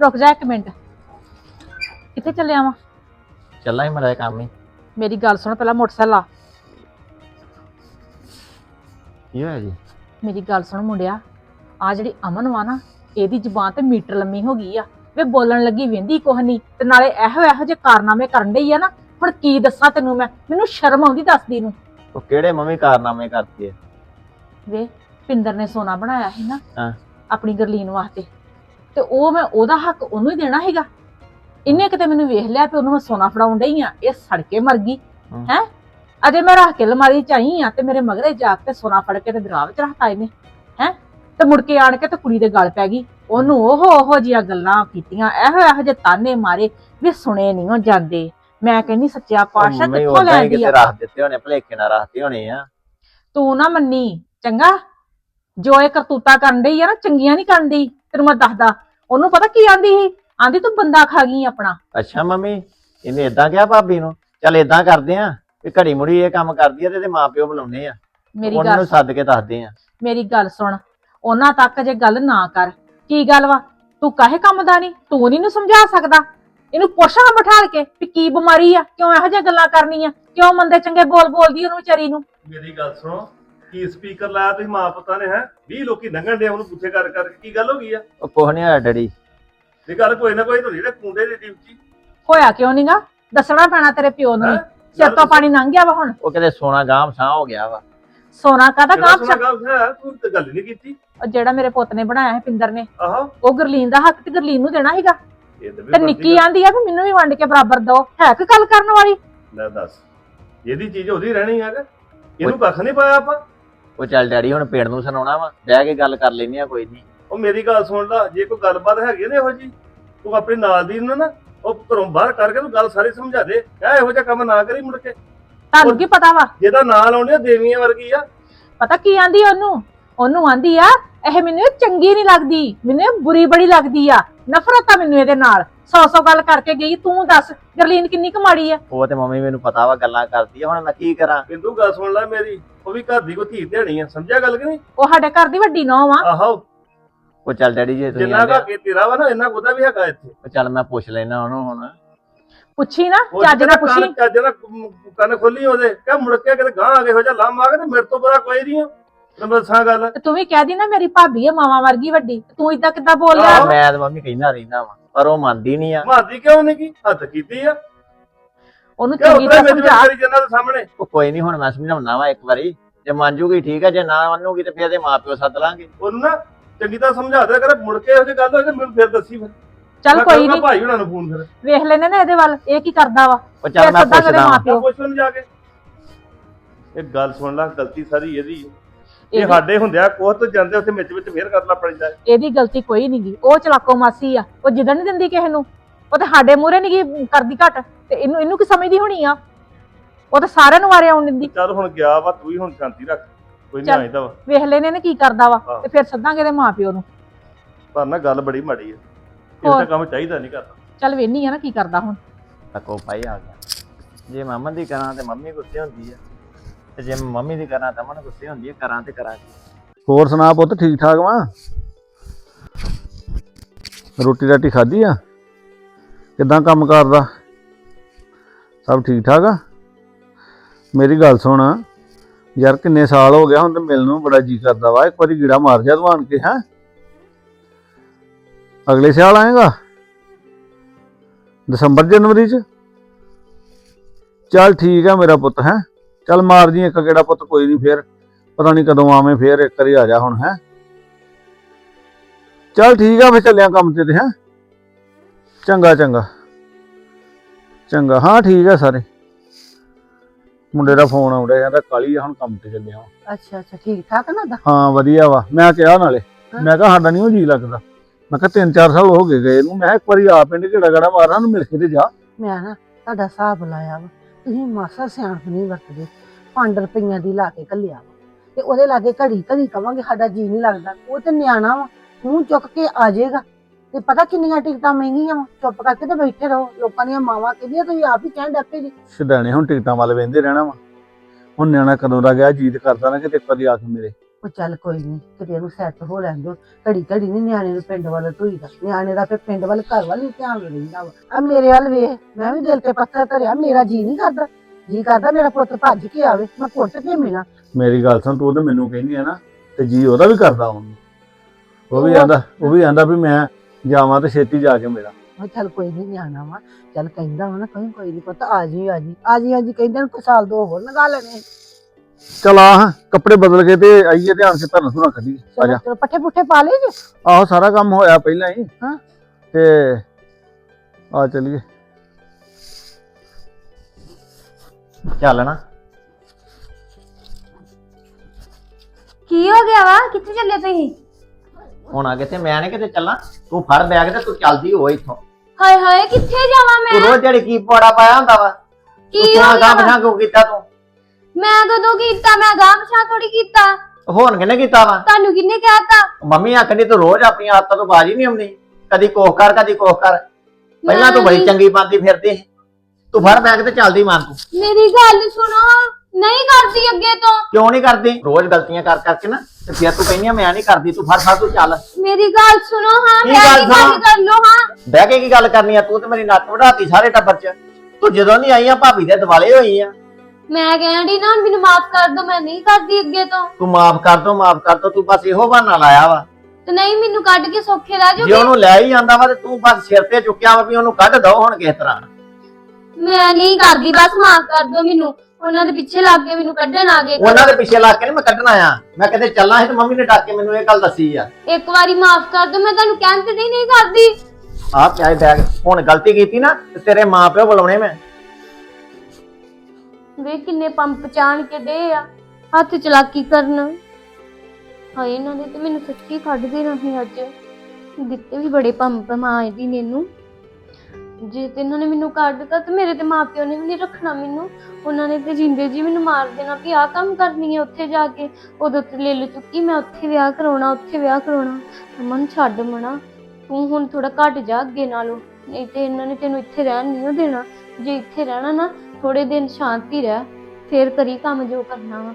S1: ਰੁਕ ਜਾ ਇੱਕ ਮਿੰਟ। ਕਿੱਥੇ ਚੱਲਿਆ ਵਾ?
S5: ਚੱਲਾਂ ਹੀ ਮਰਾ ਕੰਮ ਹੀ।
S1: ਮੇਰੀ ਗੱਲ ਸੁਣ ਪਹਿਲਾਂ ਮੋਟਰਸਾਈਕਲ ਆ
S5: ਕੀ ਹੋਇਆ ਜੀ?
S1: ਮੇਰੀ ਗੱਲ ਸੁਣ ਮੁੰਡਿਆ। ਆ ਜਿਹੜੀ ਅਮਨ ਵਾ ਨਾ ਇਹਦੀ ਜ਼ੁਬਾਨ ਤੇ ਮੀਟਰ ਲੰਮੀ ਹੋ ਗਈ ਆ। ਵੇ ਬੋਲਣ ਲੱਗੀ ਵੇਂਦੀ ਕੁਛ ਨਹੀਂ ਤੇ ਨਾਲੇ ਇਹੋ ਇਹੋ ਜਿਹੇ ਕਾਰਨਾਮੇ ਕਰਨ ਡਈ ਆ ਨਾ। ਹੁਣ ਕੀ ਦੱਸਾਂ ਤੈਨੂੰ ਮੈਂ? ਮੈਨੂੰ ਸ਼ਰਮ ਆਉਂਦੀ ਦੱਸਦੀ ਨੂੰ।
S5: ਉਹ ਕਿਹੜੇ ਮੰਮੀ ਕਾਰਨਾਮੇ ਕਰਦੀ ਹੈ
S1: ਵੇ ਪਿੰਦਰ ਨੇ ਸੋਨਾ ਬਣਾਇਆ ਸੀ ਨਾ
S5: ਹਾਂ।
S1: ਆਪਣੀ ਗਰਲੀਨ ਵਾਸਤੇ। ਤੇ ਉਹ ਮੈਂ ਉਹਦਾ ਹੱਕ ਉਹਨੂੰ ਹੀ ਦੇਣਾ ਹੈਗਾ ਇਹਨੇ ਕਿਤੇ ਮੈਨੂੰ ਵੇਖ ਲਿਆ ਤੇ ਉਹਨੂੰ ਮੈਂ ਸੋਨਾ ਫੜਾਉਣ ਡਈ ਆ। ਇਹ ਸੜਕੇ ਮਰ ਗਈ।
S5: ਹਾਂ।
S1: ਹੈ? ਅਜੇ ਮੈਂ ਰੱਖ ਕੇ ਅਲਮਾਰੀ ਚ ਆਈ ਆ ਤੇ ਮੇਰੇ ਮਗਰੇ ਜਾ ਕੇ ਸੋਨਾ ਫੜ ਕੇ ਤੇ ਦਰਾਹ ਵਿੱਚ ਰੱਖਤਾ ਇਹਨੇ। ਹੈ? ਤੇ ਮੁੜ ਕੇ ਆਣ ਕੇ ਤੇ ਕੁੜੀ ਦੇ ਗਲ ਪੈ ਗਈ। ਉਹਨੂੰ ਉਹ ਉਹੋ ਜੀਆਂ ਗੱਲਾਂ ਕੀਤੀਆਂ ਇਹੋ ਇਹੋ ਜਿਹੇ ਤਾਨੇ ਮਾਰੇ ਵੀ ਸੁਣੇ ਨਹੀਂ ਉਹ ਜਾਂਦੇ। ਮੈਂ ਕਹਿੰਦੀ ਸੱਚਿਆ
S5: ਮੰਮੀ
S1: ਕਿੱਥੋਂ
S5: ਉਦਾਂ ਹੀ
S1: ਲੈਂਦੀ
S5: ਕਿਤੇ
S1: ਆ?
S5: ਰੱਖ ਦਿੱਤੇ ਹੋਣੇ ਭਲੇਖੇ ਨਾਲ ਰੱਖਦੇ ਹੋਣੇ ਆ।
S1: ਤੂੰ ਨਾ ਮੰਨੀ ਚੰਗਾ? ਜੋ ਇਹ ਕਰਤੂਤਾ ਕਰਨ ਡਈ ਆ ਨਾ ਚੰਗੀਆਂ ਨਹੀਂ ਕਰਨ ਡਈ ਤੈਨੂੰ ਮੈਂ ਦੱਸਦਾ ਉਹਨੂੰ ਪਤਾ ਕੀ ਆਂਦੀ ਸੀ? ਆਂਦੀ ਤੂੰ ਬੰਦਾ ਖਾ ਗਈ ਆਪਣਾ।
S5: ਅੱਛਾ ਮੰਮੀ ਇਹਨੇ ਇਦਾਂ ਕਿਹਾ ਭਾਬੀ ਨੂੰ? ਚੱਲ ਇਦਾਂ ਕਰਦੇ ਆ ਵੀ ਘੜੀ ਮੁੜੀ ਇਹ ਕੰਮ ਕਰਦੀ ਆ ਤੇ ਇਹਦੇ ਮਾਪਿਓ ਬੁਲਾਉਣੇ ਆ।
S1: ਮੇਰੀ
S5: ਉਹਨਾਂ
S1: ਗੱਲ
S5: ਨੂੰ ਸੱਦ ਕੇ ਦੱਸਦੇ ਆ।
S1: ਮੇਰੀ ਗੱਲ ਸੁਣ ਉਹਨਾਂ ਤੱਕ ਜੇ ਗੱਲ ਨਾ ਕਰ। ਕੀ ਗੱਲ ਵਾ? ਤੂੰ ਕਾਹੇ ਕੰਮ ਦਾ ਨਹੀਂ ਤੂੰ ਨਹੀਂ ਨੂੰ ਸਮਝਾ ਸਕਦਾ। ਇਹਨੂੰ ਪੁੱਛਾਂ ਬਿਠਾਲ ਕੇ ਵੀ ਕੀ ਬਿਮਾਰੀ ਆ ਕਿਉਂ ਇਹੋ ਜਿਹੀਆਂ ਗੱਲਾਂ ਕਰਨੀਆਂ? ਕਿਉਂ ਮੰਦੇ ਚੰਗੇ ਬੋਲ ਬੋਲਦੀ ਉਹਨੂੰ ਵਿਚਾਰੀ ਨੂੰ?
S6: ਮੇਰੀ ਗੱਲ ਸੁਣੋ ਕੀ ਸਪੀਕਰ ਲਾਇਆ ਤੁਸੀਂ ਮਾਂ ਪੁੱਤਾਂ ਨੇ ਹੈ? 20 ਲੋਕੀ ਲੰਘਣ ਦੇ ਉਹਨੂੰ ਪੁੱਛੇ ਕਰ ਕਰਕੇ ਕੀ ਗੱਲ ਹੋ ਗਈ ਆ?
S5: ਉਹ ਕੁਛ ਨਹੀਂ ਹੋਇਆ ਡੈਡੀ।
S6: ਇਹ ਗੱਲ ਕੋਈ ਨਾ ਕੋਈ ਤਾਂ ਜਿਹੜੇ ਕੁੰਡੇ ਦੀ ਡਿਊਟੀ।
S1: ਹੋਇਆ ਕਿਉਂ ਨਹੀਂਗਾ ਦੱਸਣਾ ਪੈਣਾ ਤੇਰੇ ਪਿਓ ਨੂੰ ਵੀ। ਸਿਰ ਤੋਂ ਪਾਣੀ ਲੰਘ ਗਿਆ ਵਾ ਹੁਣ।
S5: ਉਹ ਕਿਤੇ ਸੋਨਾ ਗਾਮ ਸਾਹ ਹੋ ਗਿਆ ਵਾ।
S1: ਸੋਨਾ ਕਾਹਦਾ
S6: ਸੁਣਾ ਗੱਲ ਹੈ ਤੂੰ ਤੇ ਗੱਲ ਨਹੀਂ ਕੀਤੀ।
S1: ਜਿਹੜਾ ਮੇਰੇ ਪੁੱਤ ਨੇ ਬਣਾਇਆ ਹੈ ਪਿੰਦਰ ਨੇ
S6: ਆਹੋ।
S1: ਉਹ ਗਰਲੀਨ ਦਾ ਹੱਕ ਤੇ ਗਰਲੀਨ ਨੂੰ ਦੇਣਾ ਸੀਗਾ।
S6: ਇਹ ਤਾਂ ਵੀ
S1: ਤੇ
S6: ਬਣਦੀ
S1: ਨਿੱਕੀ
S6: ਗੱਲ।
S1: ਆਂਦੀ ਆ ਵੀ ਮੈਨੂੰ ਵੀ ਵੰਡ ਕੇ ਬਰਾਬਰ ਦੋ ਹੈ ਕਿ ਗੱਲ ਕਰਨ ਵਾਲੀ?
S6: ਲੈ ਦੱਸ ਇਹਦੀ ਚੀਜ਼ ਉਹਦੀ ਰਹਿਣੀ ਹੈਗਾ ਇਹਨੂੰ ਕੱਖ ਨਹੀਂ ਪਾਇਆ ਆਪਾਂ?
S5: ਉਹ ਚੱਲ ਡੈਡੀ ਹੁਣ ਪਿੰਡ ਨੂੰ ਸੁਣਾਉਣਾ ਵਾ ਬਹਿ ਕੇ ਗੱਲ ਕਰ ਲੈਨੇ ਆ ਕੋਈ ਨਹੀਂ।
S6: ਉਹ ਮੇਰੀ ਗੱਲ ਸੁਣ ਲੈ ਜੇ ਕੋਈ ਗੱਲਬਾਤ ਹੈਗੀ ਨੇ ਇਹੋ ਜੀ ਤੂੰ ਆਪਣੀ ਨਾਲ ਦੀ ਨੂੰ ਨਾ ਉਹ ਘਰੋਂ ਬਾਹਰ ਕਰਕੇ ਤੂੰ ਗੱਲ ਸਾਰੀ ਸਮਝਾ ਦੇ ਕਹਿ ਇਹੋ ਜਿਹਾ ਕੰਮ ਨਾ ਕਰੀ ਮੁੜ ਕੇ।
S1: ਤੁਹਾਨੂੰ ਕੀ ਪਤਾ ਵਾ?
S6: ਜਿਹਦਾ ਨਾਂ ਲਾਉਣੀ ਆ ਦੇਵੀਆਂ ਵਰਗੀ ਆ।
S1: ਪਤਾ ਕੀ ਆਂਦੀ ਉਹਨੂੰ? ਉਹਨੂੰ ਆਂਦੀ ਆ ਇਹ ਮੈਨੂੰ ਇਹ ਚੰਗੀ ਨਹੀਂ ਲੱਗਦੀ ਮੈਨੂੰ ਇਹ ਬੁਰੀ ਬੜੀ ਲੱਗਦੀ ਆ। ਨਫ਼ਰਤ ਆ ਮੈਨੂੰ ਇਹਦੇ ਨਾਲ। ਸੌ ਸੌ ਗੱਲ ਕਰਕੇ ਗਈ ਤੂੰ ਦੱਸ ਗਰਲੀਨ ਕਿੰਨੀ ਕੁ ਮਾੜੀ ਆ?
S5: ਉਹ ਤੇ ਮੰਮੀ ਮੈਨੂੰ ਪਤਾ ਵਾ ਗੱਲਾਂ ਕਰਦੀ ਆ ਹੁਣ ਮੈਂ ਕੀ ਕਰਾਂ?
S6: ਬਿੰਦੂ ਗੱਲ ਸੁਣ ਲੈ ਮੇਰੀ ਉਹ ਵੀ ਘਰ ਦੀ ਕੋਈ ਧੀ ਧਿਆਣੀ ਆ ਸਮਝਿਆ ਗੱਲ ਕਿ ਨਹੀਂ?
S1: ਉਹ ਸਾਡੇ ਘਰ ਦੀ ਵੱਡੀ ਨੌਂ ਆ।
S6: ਆਹੋ।
S5: ਉਹ ਚੱਲ ਡੈਡੀ ਜੇ ਤੁਸੀਂ
S6: ਜਿੰਨਾ
S5: ਆਂਦੇ
S6: ਕਾ
S5: ਆ,
S6: ਕੇ ਤੇਰਾ ਵਾ ਨਾ ਇੰਨਾ ਉਹਦਾ ਵੀ ਹੈਗਾ ਇੱਥੇ।
S5: ਉਹ ਚੱਲ ਮੈਂ ਪੁੱਛ ਲੈਣਾ ਉਹਨੂੰ ਹੁਣ।
S1: ਪੁੱਛੀ ਨਾ
S6: ਉਹ
S1: ਚੱਜ
S6: ਜਿਹੜਾ
S1: ਨਾਲ ਪੁੱਛੀ।
S6: ਕੰਨ- ਚੱਜ ਨਾਲ ਕ- ਕੰਨ ਖੋਲੀ ਉਹਦੇ ਕਹ ਮੁੜ ਕੇ ਕਿਤੇ ਗਾਂ ਆ ਗਏ ਹੋ ਜਾ ਲੰਮ ਆ ਗਏ ਤੇ ਮੇਰੇ ਤੋਂ ਬੜਾ ਕੋਈ ਨਹੀਂ ਆ। ਮੈਂ ਦੱਸਾਂ ਗੱਲ।
S1: ਤੇ ਤੂੰ ਵੀ ਕਹਿ ਦੀ ਨਾ ਮੇਰੀ ਭਾਬੀ ਆ ਮਾਵਾ ਵਰਗੀ ਵੱਡੀ ਤੂੰ ਇਦਾਂ ਕਿੱਦਾਂ ਬੋਲ ਰਿਹਾ?
S6: ਆਹੋ।
S5: ਮੈਂ ਤਾਂ ਮੰਮੀ ਕਹਿੰਦਾ ਰਹਿੰਦਾ ਵਾ ਪਰ ਉਹ ਮੰਨਦੀ ਨਹੀਂ ਆ।
S6: ਮਾਰਦੀ ਕਿਉਂ ਨਹੀਂ ਕੀ ਹੱਥ ਕੀਤੀ ਆ।
S1: ਉਹਨੂੰ
S6: ਕਿਉਂ
S1: ਚੰਗੀ
S6: ਉਤਰੇ
S1: ਤਰ੍ਹਾਂ
S6: ਮੇਰੇ
S1: ਸਮਝਾ।
S6: ਕਰੀ ਜਨਾਂ ਦੇ ਸਾਹਮਣੇ?
S5: ਉਹ ਕੋਈ ਨਹੀਂ ਹੁਣ ਮੈਂ ਸਮਝਾਉਣਾ ਵਾ ਇੱਕ ਵਾਰੀ। ਜੇ ਮੰਨ ਜੂਗੀ ਠੀਕ ਆ ਜੇ ਨਾ ਮੰਨੂਗੀ ਤੇ ਫਿਰ ਇਹਦੇ ਮਾਪਿਓ ਸੱਦ ਲਾਂਗੇ।
S6: ਉਹਨੂੰ ਨਾ ਚੰਗੀ ਤਰ੍ਹਾਂ ਸਮਝਾ ਦਿਆ ਕਰ ਮੁੜ ਕੇ ਇਹੋ ਜਿਹੀ ਗੱਲ ਹੋਏ ਤੇ ਮੈਨੂੰ ਫਿਰ ਦੱਸੀ ਫਿਰ।
S1: ਚੱਲ ਕੋਈ ਨਹੀਂ
S6: ਭਾਈ ਉਹਨਾਂ ਨੂੰ ਫੋਨ ਫਿਰ।
S1: ਵੇਖ ਲੈਨੇ ਨਾ ਇਹਦੇ ਵੱਲ ਇਹ ਕੀ ਕਰਦਾ ਵਾ?
S5: ਉਹ ਚੱਲ ਮੈਂ ਪੁੱਛਦਾ
S6: ਮੈਂ ਪੁੱਛ ਉਹਨੂੰ ਜਾ ਕੇ। ਇਹ ਗੱਲ ਸੁਣ ਲੈ ਗਲਤੀ ਸਾਰੀ ਇਹਦੀ। ਇਹ ਸਾਡੇ ਹੁੰਦਿਆ ਕੋਹ ਤੋਂ ਜਾਂਦੇ ਉੱਥੇ ਵਿੱਚ ਵਿੱਚ ਫੇਰ ਕਰਨਾ ਪੈਂਦਾ ਹੈ।
S1: ਇਹਦੀ ਗਲਤੀ ਕੋਈ ਨਹੀਂ ਗੀ। ਉਹ ਚਲਾਕੋ ਮਾਸੀ ਆ। ਉਹ ਜਿੱਦਣ ਨਹੀਂ ਦਿੰਦੀ ਕਿਸੇ ਨੂੰ। ਉਹ ਤੇ ਸਾਡੇ ਮੂਹਰੇ ਨਹੀਂ ਗੀ ਕਰਦੀ ਘਟ। ਤੇ ਇਹਨੂੰ ਇਹਨੂੰ ਕੀ ਸਮਝਦੀ ਹੋਣੀ ਆ? ਉਹ ਤਾਂ ਸਾਰਿਆਂ ਨੂੰ ਵਾਰੇ ਆਉਣ ਦਿੰਦੀ।
S6: ਚੱਲ ਹੁਣ ਗਿਆ ਵਾ ਤੂੰ ਹੀ ਹੁਣ ਸ਼ਾਂਤੀ ਰੱਖ। ਕੋਈ ਨਹੀਂ। ਆਇਦਾ ਵਾ।
S1: ਵੇਖ ਲੈਨੇ ਨੇ ਕੀ ਕਰਦਾ ਵਾ। ਤੇ ਫਿਰ ਸੱਦਾਂਗੇ ਇਹਦੇ ਮਾਪਿਓ ਨੂੰ।
S6: ਪਰ ਨਾ ਗੱਲ ਬੜੀ ਮਾੜੀ ਹੈ ਇਹ
S1: ਹੋਰ।
S6: ਤਾਂ ਕੰਮ ਚਾਹੀਦਾ ਨਹੀਂ ਕਰਨਾ।
S1: ਚੱਲ ਵੇਹਨੀ ਆ ਨਾ ਕੀ ਕਰਦਾ ਹੁਣ।
S5: ਤੱਕੋ ਭਾਈ ਆ ਗਿਆ। ਜੇ ਮਾਮਾ ਦੀ ਕਰਾਂ ਤੇ ਮੰਮੀ ਗੁੱਸੇ ਹੁੰਦੀ ਆ। ਤੇ ਜੇ ਮੰਮੀ ਦੀ ਕਰਾਂ ਤਾਂ ਮਨ ਗੁੱਸੇ ਹੁੰਦੀ ਆ ਕਰਾਂ ਤੇ ਕਰਾਂ ਕੀ?
S7: ਹੋਰ ਸੁਣਾ ਪੁੱਤ ਠੀਕ ਠਾਕ ਵਾ? ਰੋਟੀ ਰਾਟੀ ਖਾਧੀ ਆ? ਕਿਦਾਂ ਕੰਮ ਕਰਦਾ ਸਭ ਠੀਕ ਠਾਕ ਆ? ਮੇਰੀ ਗੱਲ ਸੁਣ। ਯਾਰ ਕਿੰਨੇ ਸਾਲ ਹੋ ਗਿਆ ਹੁਣ ਤੇ ਮਿਲਣ ਨੂੰ ਬੜਾ ਜੀ ਕਰਦਾ ਵਾ। ਇੱਕ ਵਾਰੀ ਗੀੜਾ ਮਾਰ ਜਾ ਤੂੰ ਆਣ ਕੇ ਹੈ? ਅਗਲੇ ਸਾਲ ਆਏਗਾ। ਦਸੰਬਰ ਜਨਵਰੀ ਚ। ਚੱਲ ਠੀਕ ਆ ਮੇਰਾ ਪੁੱਤ ਹੈ। ਚੱਲ ਮਾਰ ਜੀ ਇੱਕ ਗੇੜਾ ਪੁੱਤ ਕੋਈ ਨਹੀਂ ਫੇਰ। ਪਤਾ ਨਹੀਂ ਕਦੋਂ ਆਵੇਂ ਫੇਰ ਇੱਕ ਵਾਰੀ ਆ ਜਾ ਹੁਣ ਹੈ। ਚੱਲ ਠੀਕ ਆ ਫੇਰ ਚੱਲਿਆ ਕੰਮ ਤੇ ਤੇ ਹੈ। ਚੰਗਾ ਚੰਗਾ। ਚੰਗਾ। ਹਾਂ ਠੀਕ ਆ ਸਾਰੇ। ਮੁੰਡੇ ਦਾ ਫੋਨ ਆਉਂਦਾ ਕਹਿੰਦਾ ਕਾਲੀ ਆ ਹੁਣ ਕੰਮ ਤੇ ਚੱਲਿਆ ਵਾਂ।
S8: ਅੱਛਾ ਅੱਛਾ ਠੀਕ ਠਾਕ ਨਾ ਦਾ
S7: ਹਾਂ ਵਧੀਆ ਵਾ। ਮੈਂ ਕਿਹਾ ਨਾਲੇ। ਮੈਂ ਕਿਹਾ ਸਾਡਾ ਨਹੀਂ ਉਹ ਜੀ ਲੱਗਦਾ। ਮੈਂ ਕਿਹਾ ਤਿੰਨ ਚਾਰ ਸਾਲ ਹੋ ਗਏ ਗਏ ਨੂੰ ਮੈਂ ਕਿਹਾ ਇੱਕ ਵਾਰੀ ਆ ਪਿੰਡ ਕਿਹੜਾ ਗੜਾ ਮਾਰਾਂ ਨੂੰ ਮਿਲ ਕੇ ਤੇ ਜਾ।
S8: ਮੈਂ ਨਾ ਤੁਹਾਡਾ ਹਿਸਾਬ ਲਾਇਆ ਵਾ ਤੁਸੀਂ ਮਾਸਾ ਸਿਆਣਪ ਨਹੀਂ ਵਰਤਦੇ 5 ਰੁਪਈਆਂ ਦੀ ਲਾ ਕੇ ਘੱਲਿਆ ਵਾ। ਤੇ ਉਹਦੇ ਲਾਗੇ ਘੜੀ ਘੜੀ ਕਵਾਂਗੇ ਸਾਡਾ ਜੀ ਨਹੀਂ ਲੱਗਦਾ। ਉਹ ਤੇ ਨਿਆਣਾ ਵਾ ਮੂੰਹ ਚੁੱਕ ਕੇ ਆ ਜਾਏਗਾ। ਤੇ ਪਤਾ ਕਿੰਨੀਆਂ ਟਿਕਟਾਂ ਮਹਿੰਗੀਆਂ ਵਾ ਚੁੱਪ ਕਰਕੇ ਤੇ ਬੈਠੇ ਰਹੋ। ਲੋਕਾਂ ਦੀਆਂ ਮਾਵਾਂ ਕਹਿੰਦੀਆਂ ਤੁਸੀਂ ਆਪ ਹੀ ਕਹਿਣ ਡੱਪੇ ਜੀ।
S7: ਸਿਧਾਣੇ ਹੁਣ ਟਿਕਟਾਂ ਵੱਲ ਵੇਂਦੇ ਰਹਿਣਾ ਵਾ। ਹੁਣ ਨਿਆਣਾ ਕਦੋਂ ਦਾ ਗਿਆ ਜੀਤ ਕਰਦਾ ਨਾ ਕਿਤੇ ਵਾਰੀ ਆ ਕੇ ਮੇਰੇ।
S8: ਉਹ ਚੱਲ ਕੋਈ ਨਹੀਂ ਕਿਤੇ ਇਹਨੂੰ ਸੈੱਟ ਹੋ ਲੈਣ ਦਿਓ। ਘੜੀ ਘੜੀ ਨਹੀਂ ਨਿਆਣੇ ਨੂੰ ਪਿੰਡ ਵੱਲ ਧੋਈਦਾ। ਨਿਆਣੇ ਦਾ ਫਿਰ ਪਿੰਡ ਵੱਲ ਘਰ ਵੱਲ ਹੀ ਧਿਆਨ ਰਹਿੰਦਾ ਵਾ। ਆ ਮੇਰੇ ਵੱਲ ਵੇਖ ਮੈਂ ਵੀ ਦਿਲ ਤੇ ਪੱਥਰ ਧਰਿਆ ਮੇਰਾ ਜੀ ਨਹੀਂ ਕਰਦਾ। ਜੀ ਕਰਦਾ ਮੇਰਾ ਪੁੱਤ ਭੱਜ ਕੇ ਆਵੇ ਮੈਂ ਕੁੱਟ ਕੇ ਮਿਲਾਂ।
S7: ਮੇਰੀ ਗੱਲ ਸੁਣ ਤੂੰ ਤੇ ਮੈਨੂੰ ਕਹਿੰਦੀ ਆ ਨਾ ਤੇ ਜੀ ਉਹਦਾ ਵੀ ਕਰਦਾ ਉਹਨੂੰ ਉਹ ਵੀ ਆਂਦਾ ਉਹ ਵੀ ਆਂਦਾ ਵੀ ਮੈਂ ਜਾਵਾਂ ਤੇ ਛੇਤੀ ਜਾ ਕੇ ਮਿਲਾਂ।
S8: ਮੈਂ ਚੱਲ ਕੋਈ ਨਹੀਂ ਨਿਆਣਾ ਵਾ। ਚੱਲ ਕਹਿੰਦਾ ਵਾ ਨਾ ਕੋਈ ਕੋਈ ਨਹੀਂ ਪੁੱਤ ਆ ਜੀ ਆ ਜੀ ਆ ਜੀ ਆ ਜੀ ਕਹਿੰਦੇ ਨੇ ਕੋਈ ਸਾਲ ਦੋ ਹੋਰ ਲਗਾ ਲੈਣੇ।
S7: ਚਲ ਆ ਕੱਪੜੇ ਬਦਲ ਕੇ ਤੇ ਆਈਏ ਧਿਆਨ ਕੇ ਧਰਨ ਸੁਣਾ ਕੱਢੀ ਆ ਜਾ
S8: ਚਲੋ ਪੱਠੇ ਪੁੱਠੇ ਪਾ ਲਏ ਜੀ?
S7: ਆਹੋ ਸਾਰਾ ਕੰਮ ਹੋਇਆ ਪਹਿਲਾਂ ਹੀ।
S8: ਹਾਂ।
S7: ਤੇ ਆ ਚਲੀਏ।
S5: ਚੱਲ ਨਾ
S3: ਕੀ ਹੋ ਗਿਆ ਵਾ? ਕਿੱਥੇ ਚੱਲੇ ਤੁਸੀਂ?
S5: ਹੁਣ ਆ ਕਿਤੇ ਮੈਂ ਨੇ ਕਿਤੇ ਚੱਲਾਂ। ਤੂੰ ਫੜ ਬੈਗ ਤੇ ਤੂੰ ਚੱਲਦੀ ਹੋ ਇੱਥੋਂ।
S3: ਹਾਏ ਹਾਏ ਕਿੱਥੇ ਜਾਵਾਂ
S5: ਤੂੰ
S3: ਮੈਂ
S5: ਰੋਜ਼ ਜਿਹੜੀ ਕੀ ਪੌੜਾ ਪਾਇਆ ਹੁੰਦਾ ਵਾ?
S3: ਕੀ
S5: ਤੂੰ
S3: ਹੋ ਗਿਆ ਵਾ?
S5: ਪਛਾਂ ਕਿਉਂ ਕੀਤਾ ਤੂੰ।
S3: ਮੈਂ ਕਦੋਂ ਕੀਤਾ? ਮੈਂ ਗਾਂ ਪਛਾਣ ਥੋੜੀ ਕੀਤਾ।
S5: ਹੋਣ ਕਿਨੇ ਕੀਤਾ ਵਾ?
S3: ਤੁਹਾਨੂੰ ਕਿੰਨੇ ਕਹਿਤਾ?
S5: ਮੰਮੀ ਆਖਣੀ ਤੂੰ ਰੋਜ਼ ਆਪਣੀ ਆਦਤਾਂ ਤੋਂ ਬਾਜ ਹੀ ਨਹੀਂ ਆਉਂਦੀ। ਕਦੀ ਕੋਹ ਕਰ ਕਦੀ ਕੋਹ ਕਰ। ਪਹਿਲਾਂ ਤੂੰ ਬੜੀ ਚੰਗੀ ਪਾਉਂਦੀ ਫਿਰਦੀ ਸੀ। ਤੂੰ ਫੜ ਬੈਗ ਤੇ ਚੱਲਦੀ ਮਾਨ ਤੂੰ।
S3: ਮੇਰੀ ਗੱਲ ਸੁਣੋ। ਨਹੀਂ ਕਰਦੀ ਅੱਗੇ ਤੋਂ।
S5: ਕਿਉਂ ਨਹੀਂ ਕਰਦੀ? ਰੋਜ਼ ਗਲਤੀਆਂ ਕਰ ਕਰਕੇ ਨਾ ਤੇ ਫਿਰ ਤੂੰ ਕਹਿੰਦੀ ਆ ਮੈਂ ਨਹੀਂ ਕਰਦੀ ਤੂੰ ਫੜ ਫੜ ਤੂੰ ਚੱਲ।
S3: ਮੇਰੀ ਗੱਲ ਸੁਣੋ ਹਾਂ
S5: ਕੀ
S3: ਮੈਂ
S5: ਗੱਲ
S3: ਕੀ ਗੱਲ
S5: ਸੁਣੋ?
S3: ਕਰ ਲੋ ਹਾਂ।
S5: ਬਹਿ ਕੇ ਕੀ ਗੱਲ ਕਰਨੀ ਆ? ਤੂੰ ਤੇ ਮੇਰੀ ਨੱਕ ਵਢਾਤੀ ਸਾਰੇ ਟੱਬਰ 'ਚ। ਤੂੰ ਜਦੋਂ ਨਹੀਂ ਆਈ ਆ ਭਾਬੀ ਦੇ ਦਿਵਾਲੇ ਹੋਈ ਆ।
S3: ਮੈਂ ਕਹਿੰਦੀ ਨਾ ਹੁਣ ਮੈਨੂੰ ਮਾਫ ਕਰ ਦੋ ਮੈਂ ਨਹੀਂ ਕਰਦੀ ਅੱਗੇ ਤੋਂ।
S5: ਤੂੰ ਮਾਫ ਕਰ ਦੋ ਮਾਫ ਕਰ ਦੋ ਤੂੰ ਬਸ ਇਹੋ ਬਹਾਨਾ ਲਾਇਆ ਵਾ।
S3: ਤੇ ਨਹੀਂ ਮੈਨੂੰ ਕੱਢ ਕੇ ਸੌਖੇ ਰਹਿ
S5: ਜੇ
S3: ਜਾਓਗੇ
S5: ਉਹਨੂੰ ਲੈ ਹੀ ਜਾਂਦਾ ਵਾ ਤੇ ਤੂੰ ਬਸ ਸਿਰ ਤੇ ਚੁੱਕਿਆ ਵਾ ਵੀ ਉਹਨੂੰ ਕੱਢ ਦੋ ਹੁਣ ਕਿਸ ਤਰ੍ਹਾਂ।
S3: ਮੈਂ ਨਹੀਂ ਕਰਦੀ ਬਸ ਮਾਫ ਕਰ ਦੋ ਮੈਨੂੰ। ਉਹਨਾਂ ਦੇ ਪਿੱਛੇ ਲੱਗ ਕੇ ਮੈਨੂੰ ਕੱਢਣ ਆ ਗਏ।
S5: ਉਹਨਾਂ ਦੇ ਪਿੱਛੇ ਲੱਗ ਕੇ ਨਹੀਂ ਮੈਂ ਕੱਢਣਾ ਆ। ਮੈਂ ਕਿਤੇ ਚੱਲਾਂ ਸੀ ਤੇ ਮੰਮੀ ਨੇ ਡੱਕ ਕੇ ਮੈਨੂੰ ਇਹ ਗੱਲ ਦੱਸੀ ਆ।
S3: ਇੱਕ ਵਾਰੀ ਮਾਫ ਕਰ ਦੋ ਮੈਂ ਤੁਹਾਨੂੰ ਕਹਿੰਦੀ ਨਹੀਂ ਨਹੀਂ ਕਰਦੀ।
S5: ਆਹ ਪਿਆਏ ਬੈਗ ਹੁਣ ਗਲਤੀ ਕੀਤੀ ਨਾ ਤੇ ਤੇਰੇ ਮਾਪਿਓ ਬੁਲਾਉਣੇ ਮੈਂ।
S3: ਵੇ ਕਿੰਨੇ ਪੰਪ ਚਾਣ ਕੇ ਡੇ ਆ, ਹੱਥ ਚਲਾਕੀ ਕਰਨ। ਹਾਏ, ਇਹਨਾਂ ਨੇ ਤੇ ਮੈਨੂੰ ਸੱਚੀ ਕੱਢ ਦੇਣਾ ਸੀ ਅੱਜ। ਦਿੱਤੇ ਵੀ ਬੜੇ ਪੰਪ ਮਾਂ ਇਹਦੀ ਨੇ ਇਹਨੂੰ। ਜੇ ਤੇ ਇਹਨਾਂ ਨੇ ਮੈਨੂੰ ਕੱਢ ਦਿੱਤਾ ਤੇ ਮੇਰੇ ਤੇ ਮਾਪਿਓ ਨੇ ਵੀ ਨਹੀਂ ਰੱਖਣਾ ਮੈਨੂੰ। ਉਹਨਾਂ ਨੇ ਤੇ ਜਿੰਦੇ ਜੀ ਮੈਨੂੰ ਮਾਰ ਦੇਣਾ ਵੀ ਆਹ ਕੰਮ ਕਰਨੀ ਹੈ ਉੱਥੇ ਜਾ ਕੇ। ਉਦੋਂ ਤੇ ਲੈ ਲੈ ਚੁੱਕੀ, ਮੈਂ ਉੱਥੇ ਵਿਆਹ ਕਰਾਉਣਾ, ਉੱਥੇ ਵਿਆਹ ਕਰਾਉਣਾ। ਮਨ ਛੱਡ ਮਣਾ ਤੂੰ ਹੁਣ ਥੋੜਾ ਘਟ ਜਾ ਅੱਗੇ ਨਾਲੋਂ। ਨਹੀਂ ਤੇ ਇਹਨਾਂ ਨੇ ਤੈਨੂੰ ਇੱਥੇ ਰਹਿਣ ਨਹੀਂ ਦੇਣਾ। ਜੇ ਇੱਥੇ ਰਹਿਣਾ ਨਾ ਥੋੜੇ ਦਿਨ ਸ਼ਾਂਤੀ ਰਹਿ ਫੇਰ ਕਰੀ ਕੰਮ ਜੋ ਕਰਨਾ ਵਾ।